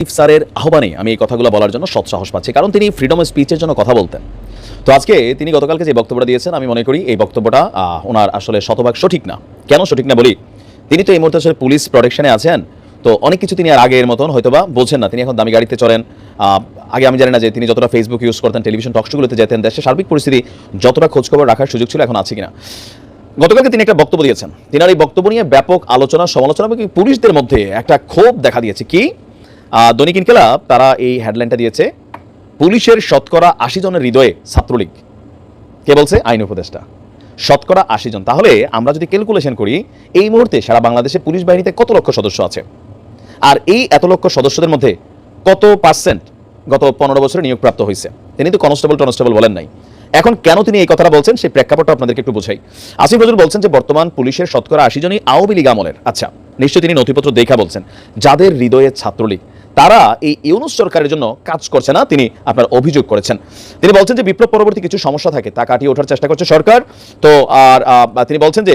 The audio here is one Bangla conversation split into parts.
আসিফ স্যারের আহ্বানে আমি এই কথাগুলো বলার জন্য সৎসাহস পাচ্ছি। কারণ তিনি ফ্রিডম অফ স্পিচের জন্য কথা বলতেন। তো আজকে তিনি গতকালকে যে বক্তব্যটা দিয়েছেন, আমি মনে করি এই বক্তব্যটা ওনার আসলে শতভাগ সঠিক না। কেন সঠিক না বলি? তিনি তো এই মুহূর্তে আসলে পুলিশ প্রোটেকশনে আছেন, তো অনেক কিছু তিনি আর আগের মতন হয়তোবা বোঝেন না। তিনি এখন দামি গাড়িতে চলেন আগে আমি জানি না যে তিনি যতটা ফেসবুক ইউজ করতেন টেলিভিশন টকশোগুলোতে যেতেন, দেশের সার্বিক পরিস্থিতি যতটা খোঁজখবর রাখার সুযোগ ছিল এখন আছে কিনা। গতকালকে তিনি একটা বক্তব্য দিয়েছেন। তিনার এই বক্তব্য নিয়ে ব্যাপক আলোচনা, সমালোচনা এবং পুলিশদের মধ্যে একটা ক্ষোভ দেখা দিয়েছে। কি? দৈনিক ইনকেলাব তারা এই হেডলাইনটা দিয়েছে, পুলিশের শতকরা আশি জনের হৃদয়ে ছাত্রলীগ। কে বলছে? আইন উপদেষ্টা। শতকরা আশি জন। তাহলে আমরা যদি ক্যালকুলেশন করি, এই মুহূর্তে সারা বাংলাদেশে পুলিশ বাহিনীতে কত লক্ষ সদস্য আছে? আর এই এত লক্ষ সদস্যদের মধ্যে কত পার্সেন্ট গত পনেরো বছরে নিয়োগপ্রাপ্ত হয়েছে? তিনি তো কনস্টেবল টনস্টেবল বলেন নাই। এখন কেন তিনি এই কথাটা বলছেন সেই প্রেক্ষাপটটা আপনাদেরকে একটু বোঝাই। আসিফ নজরুল বলছেন যে, বর্তমান পুলিশের শতকরা আশি জনই আওয়ামী লীগ আমলের। আচ্ছা নিশ্চয়ই তিনি নথিপত্র দেখা বলছেন। যাদের হৃদয়ে ছাত্রলীগ তারা এই ইউনুস সরকারের জন্য কাজ করছে না, তিনি আপনার অভিযোগ করেছেন। তিনি বলছেন যে বিপ্লব পরবর্তী কিছু সমস্যা থাকে, তা কাটিয়ে ওঠার চেষ্টা করছে সরকার। তো আর তিনি বলছেন যে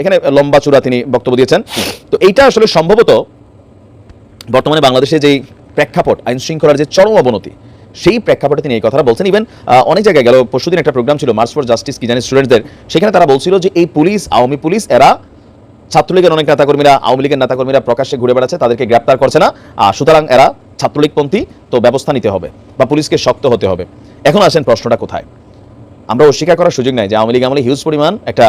এখানে লম্বা চূড়া তিনি বক্তব্য দিয়েছেন। তো এইটা আসলে সম্ভবত বর্তমানে বাংলাদেশে যেই প্রেক্ষাপট, আইন শৃঙ্খলার যে চরম অবনতি, সেই প্রেক্ষাপটে তিনি এই কথাটা বলছেন। ইভেন অনেক জায়গায় গেল, পরশুদিন একটা প্রোগ্রাম ছিল, মার্চ ফর জাস্টিস, কি জানি স্টুডেন্টদের সেখানে তারা বলছিল যে এই পুলিশ, আওয়ামী পুলিশ, এরা ছাত্রলীগের অনেক নেতাকর্মীরা, আওয়ামী লীগের নেতাকর্মীরা প্রকাশ্যে ঘুরে বেড়াচ্ছে, তাদেরকে গ্রেপ্তার করছে না। আর সুতরাং এরা ছাত্রলীগপন্থী, তো ব্যবস্থা নিতে হবে বা পুলিশকে শক্ত হতে হবে। এখন আসেন প্রশ্নটা কোথায়? আমরা অস্বীকার করার সুযোগ নাই যে আওয়ামী লীগ আমলে হিউজ পরিমাণ একটা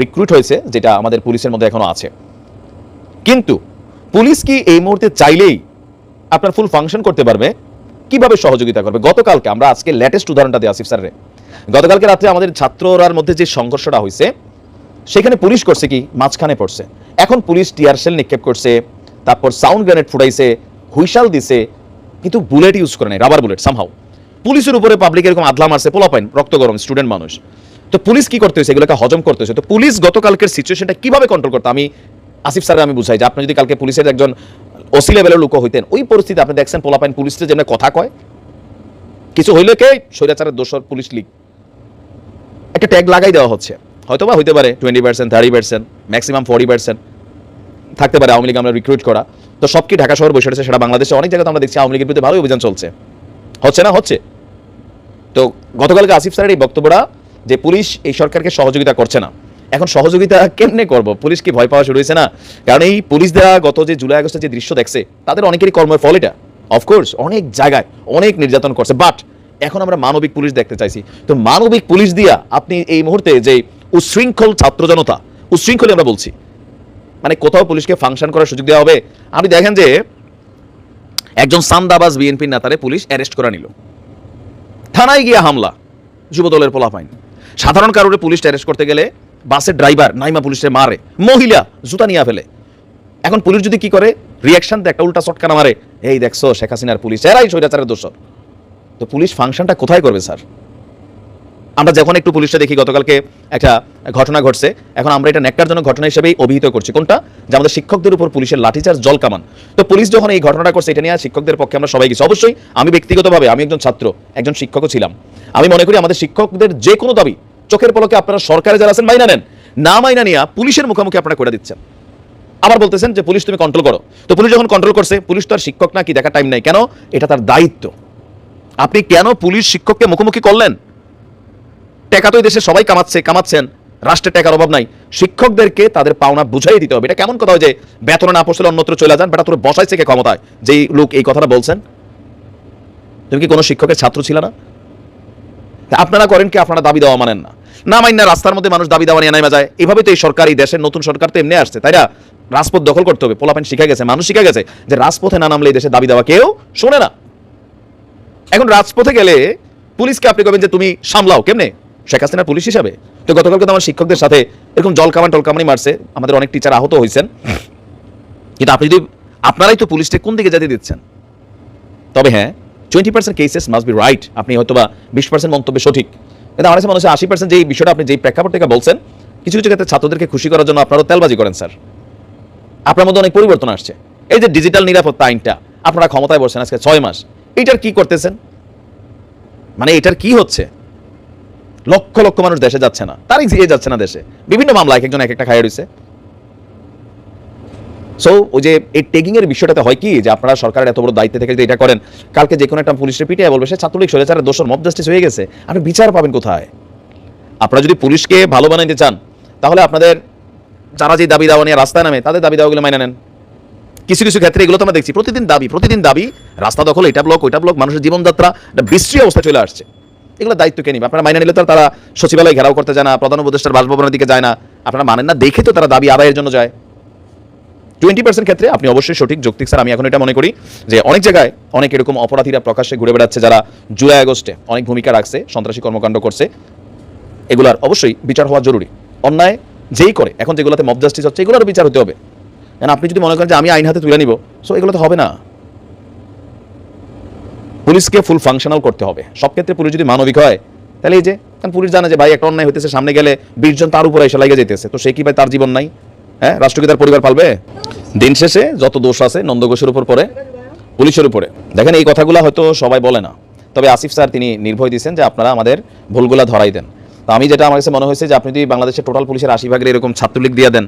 রিক্রুট হয়েছে, যেটা আমাদের পুলিশের মধ্যে এখনও আছে। কিন্তু পুলিশ কি এই মুহূর্তে চাইলেই আপনার ফুল ফাংশন করতে পারবে? কীভাবে সহযোগিতা করবে? গতকালকে, আমরা আজকে লেটেস্ট উদাহরণটা দিই আসিফ স্যারের। গতকালকে রাত্রে আমাদের ছাত্ররার মধ্যে যে সংঘর্ষটা হয়েছে সেখানে পুলিশ করছে কি? মাঝখানে পড়ছে। এখন পুলিশ টিয়ার সেল নিক্ষেপ করছে, তারপর সাউন্ড গ্রেনেড ফুটাইছে, হুইশাল দিছে, কিন্তু বুলেট ইউজ করে নাই, রাবার বুলেট সামহাও পুলিশের উপরে পাবলিক এরকম আদলা মারছে, পোলাপাইন, রক্ত গরম স্টুডেন্ট মানুষ। তো পুলিশ কি করতে হয়েছে? এগুলোকে হজম করতে হয়েছে। তো পুলিশ গতকালকের সিচুয়েশনটা কীভাবে কন্ট্রোল করতো? আমি আসিফ স্যার আমি বুঝাই যে, আপনি যদি কালকে পুলিশের একজন ওসি লেভেলের লোক হইতেন, ওই পরিস্থিতি আপনি দেখছেন পোলাপাইন পুলিশের যেমন কথা কয়, কিছু হইলে কে? স্বৈরাচারের দোষর পুলিশ লিগ একটা ট্যাগ লাগাই দেওয়া হচ্ছে। হয়তো বা হইতে পারে twenty percent thirty percent maximum forty percent থাকতে পারে আওয়ামী লীগ আমরা রিক্রুট করা। তো সব কি ঢাকা শহর বসে রয়েছে? সেটা বাংলাদেশে অনেক জায়গাতে আমরা দেখছি আওয়ামী লীগের বিরুদ্ধে ভালোই অভিযান চলছে। হচ্ছে না? হচ্ছে। তো গতকালকে আসিফ স্যারের এই বক্তব্যটা যে পুলিশ এই সরকারকে সহযোগিতা করছে না। এখন সহযোগিতা কেমনে করব? পুলিশ কি ভয় পাওয়া শুরু হয়েছে না? কারণ এই পুলিশ দেওয়া গত যে জুলাই, আগস্টের যে দৃশ্য দেখছে, তাদের অনেকেরই কর্মের ফল এটা। অফকোর্স অনেক জায়গায় অনেক নির্যাতন করছে বাট এখন আমরা মানবিক পুলিশ দেখতে চাইছি। তো মানবিক পুলিশ দিয়া আপনি এই মুহূর্তে যে উশৃঙ্খল ছাত্র জনতা উশৃঙ্খলই আমরা বলছি। মানে কোথাও পুলিশকে ফাংশন করার সুযোগ দেওয়া হবে। আপনি দেখেন যে একজন সান্দাবাজ বিএনপির নেতারে পুলিশ অ্যারেস্ট করে নিল। থানায় গিয়ে হামলা, যুবদলের পোলাপাইন। সাধারণ কারণে পুলিশ অ্যারেস্ট করতে গেলে বাসের ড্রাইভার নাইমা পুলিশে মারে, মহিলা জুতা নিয়ে ফেলে। এখন পুলিশ যদি কি করে? রিয়াকশন একটা উল্টা চটকানা মারে। এই দেখছ, শেখ হাসিনার পুলিশ, এরাই স্বৈরাচারের দোষর। তো পুলিশ ফাংশনটা কোথায় করবে, স্যার? আমরা যখন একটু পুলিশটা দেখি, গতকালকে একটা ঘটনা ঘটছে। এখন আমরা এটা ন্যাক্কারজনক ঘটনা হিসেবেই অভিহিত করছি। কোনটা? যে আমাদের শিক্ষকদের উপর পুলিশের লাঠিচার্জ, জল কামান। তো পুলিশ যখন এই ঘটনাটা করছে, এটা নিয়ে শিক্ষকদের পক্ষে আমরা সবাই গেছি। অবশ্যই আমি ব্যক্তিগতভাবে, আমি একজন ছাত্র, একজন শিক্ষকও ছিলাম। আমি মনে করি আমাদের শিক্ষকদের যে কোনো দাবি, চোখের পলকে আপনারা সরকারে যারা আছেন, মাইনা নেন। না মাইনা নিয়ে পুলিশের মুখোমুখি আপনারা করে দিচ্ছেন। আবার বলতেছেন যে পুলিশ তুমি কন্ট্রোল করো। তো পুলিশ যখন কন্ট্রোল করছে, পুলিশ তো আর শিক্ষক না, কি দেখার টাইম নাই। কেন? এটা তার দায়িত্ব। আপনি কেন পুলিশ শিক্ষককে মুখোমুখি করলেন? টাকা তো এই দেশে সবাই কামাচ্ছে, কামাচ্ছেন। রাষ্ট্রের টাকার অভাব নাই। শিক্ষকদেরকে তাদের পাওনা বুঝাই দিতে হবে। এটা কেমন কথা হয় যে বেতন না পোষলে অন্যত্র চলে যান, বেটা তোর বসাইছে কে ক্ষমতায়? যেই লোক এই কথাটা বলছেন। তুমি কি কোনো শিক্ষকের ছাত্র ছিল না? আপনারা করেন কি, আপনারা দাবি দেওয়া মানেন না। না মাইন রাস্তার মধ্যে মানুষ দাবি দেওয়া নিয়ে নেমে যায়। এভাবে তো এই সরকার, এই দেশের নতুন সরকার তো এমনি আসছে, তাই না? রাজপথ দখল করতে হবে পোলাপেন শিখে গেছে, মানুষ শিখে গেছে যে রাজপথে না নামলে এই দেশে দাবি দেওয়া কেউ শোনে না। এখন রাজপথে গেলে পুলিশকে আপনি কবেন যে তুমি সামলাও, কেমনে? শেখ হাসিনার পুলিশ হিসাবে। তো গতকালকে তো আমার শিক্ষকদের সাথে এরকম জল কামান টল কামানি মারছে, আমাদের অনেক টিচার আহত হয়েছেন। কিন্তু আপনি যদি, আপনারাই তো পুলিশকে কোন দিকে যেতে দিচ্ছেন? তবে হ্যাঁ twenty percent cases must be right আপনি হয়তো বা বিশ পার্সেন্ট মন্তব্য সঠিক। কিন্তু আমার কাছে মনে হচ্ছে আশি পার্সেন্ট যেই বিষয়টা আপনি যেই প্রেক্ষাপট থেকে বলছেন, কিছু কিছু ক্ষেত্রে ছাত্রদেরকে খুশি করার জন্য আপনারাও তেলবাজি করেন, স্যার। আপনার মধ্যে অনেক পরিবর্তন আসছে। এই যে ডিজিটাল নিরাপত্তা আইনটা, আপনারা ক্ষমতায় বসছেন আজকে ছয় মাস, এইটার কি করতেছেন? মানে এটার কি হচ্ছে? লক্ষ লক্ষ মানুষ দেশে যাচ্ছে না। তার জিয়ে যাচ্ছে না দেশে। বিভিন্ন মামলা এক একজন এক একটা খাইয়ে রয়েছে সো ওই যে এই টেগিং এর বিষয়টাতে হয় কি, যে আপনারা সরকারের এত বড় দায়িত্বে থেকে যদি এটা করেন, কালকে যে কোনো একটা পুলিশের পিটিয়ে বলবে, সে ছাত্রলীগ, স্বৈরাচারের দোষর মব জাস্টিস হয়ে গেছে, আপনি বিচার পাবেন কোথায়? আপনারা যদি পুলিশকে ভালো বানাইতে চান, তাহলে আপনাদের যারা যে দাবি দাওয়া নিয়ে রাস্তায় নামে, তাদের দাবি দাওয়াগুলো মাইনে নেন। কিছু কিছু ক্ষেত্রে এগুলো তো আমরা দেখছি, প্রতিদিন দাবি প্রতিদিন দাবি, রাস্তা দখল, এটা ব্লক ওইটা ব্লক মানুষের জীবনযাত্রা, একটা বিশ্রী অবস্থা চলে আসছে। এগুলো দায়িত্ব কে নিবে? আপনারা মাইনে নিলে তো তারা সচিবালয় ঘেরাও করতে যায় না, প্রধান উপদেষ্টার বাসভবনের দিকে যায় না। আপনারা মানেন না, দেখে তো তারা দাবি আদায়ের জন্য যায়। টোয়েন্টি পার্সেন্ট ক্ষেত্রে আপনি অবশ্যই সঠিক যৌক্তিক স্যার, আমি এখন এটা মনে করি যে অনেক জায়গায় অনেক এরকম অপরাধীরা প্রকাশ্যে ঘুরে বেড়াচ্ছে যারা জুলাই আগস্টে অনেক ভূমিকা রাখছে, সন্ত্রাসী কর্মকাণ্ড করছে। এগুলার অবশ্যই বিচার হওয়া জরুরি। অন্যায় যেই করে, এখন যেগুলোতে মব জাস্টিস হচ্ছে এগুলোর বিচার হতে হবে। আপনি যদি মনে করেন যে আমি আইন হাতে তুলে নিব সো এগুলো তো হবে না। পুলিশকে ফুল ফাংশনাল করতে হবে। সব ক্ষেত্রে পুলিশ যদি মানবিক হয়, তাহলে এই যে, কারণ পুলিশ জানে যে ভাই একটা অন্যায় হইতেছে, সামনে গেলে বিশজন তার উপরে এসে লাগে যেতেছে তো সে কি ভাই তার জীবন নাই? হ্যাঁ রাষ্ট্র কি তার পরিবার পালবে? দিন শেষে যত দোষ আছে নন্দ নন্দঘোষের উপর পরে পুলিশের উপরে। দেখেন এই কথাগুলো হয়তো সবাই বলে না। তবে আসিফ স্যার তিনি নির্ভয় দিয়েছেন যে আপনারা আমাদের ভুলগুলা ধরাই দেন। তো আমি যেটা, আমার কাছে মনে হয়েছে যে, আপনি যদি বাংলাদেশের টোটাল পুলিশের আশি ভাগের এরকম ছাত্রলীগ দিয়ে দেন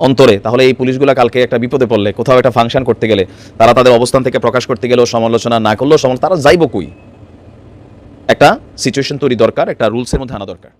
অন্তরে, তাহলে এই পুলিশগুলো কালকে একটা বিপদে পড়লে, কোথাও একটা ফাংশন করতে গেলে, তারা তাদের অবস্থান থেকে প্রকাশ করতে গেলেও সমালোচনা না করলেও তারা যাইব কই? একটা সিচুয়েশন তৈরি দরকার, একটা রুলসের মধ্যে আনা দরকার।